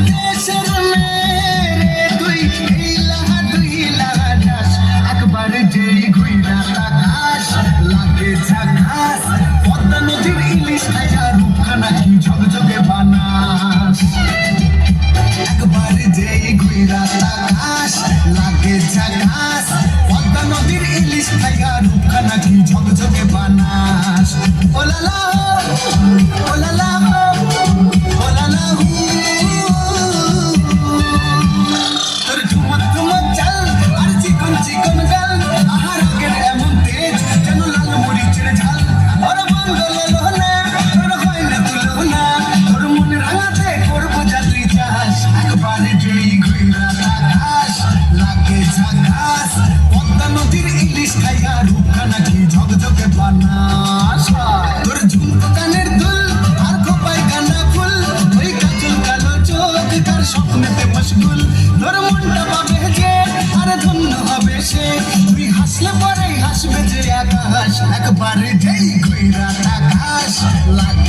Mm-hmm. রূপখানা কি ঝকঝকে বানাস? তোর ঝুমকো কানের দুল, আর খোপায় কান্না ফুল, ওই কাজল কালো চোখ কার স্বপ্নেতে মশগুল। তোর মনটা পাবে যে, আর ধন্য হবে সে। তুই হাসলে পরেই হাসবে যে আকাশ, একবারে যেই কইরা আকাশ লাগে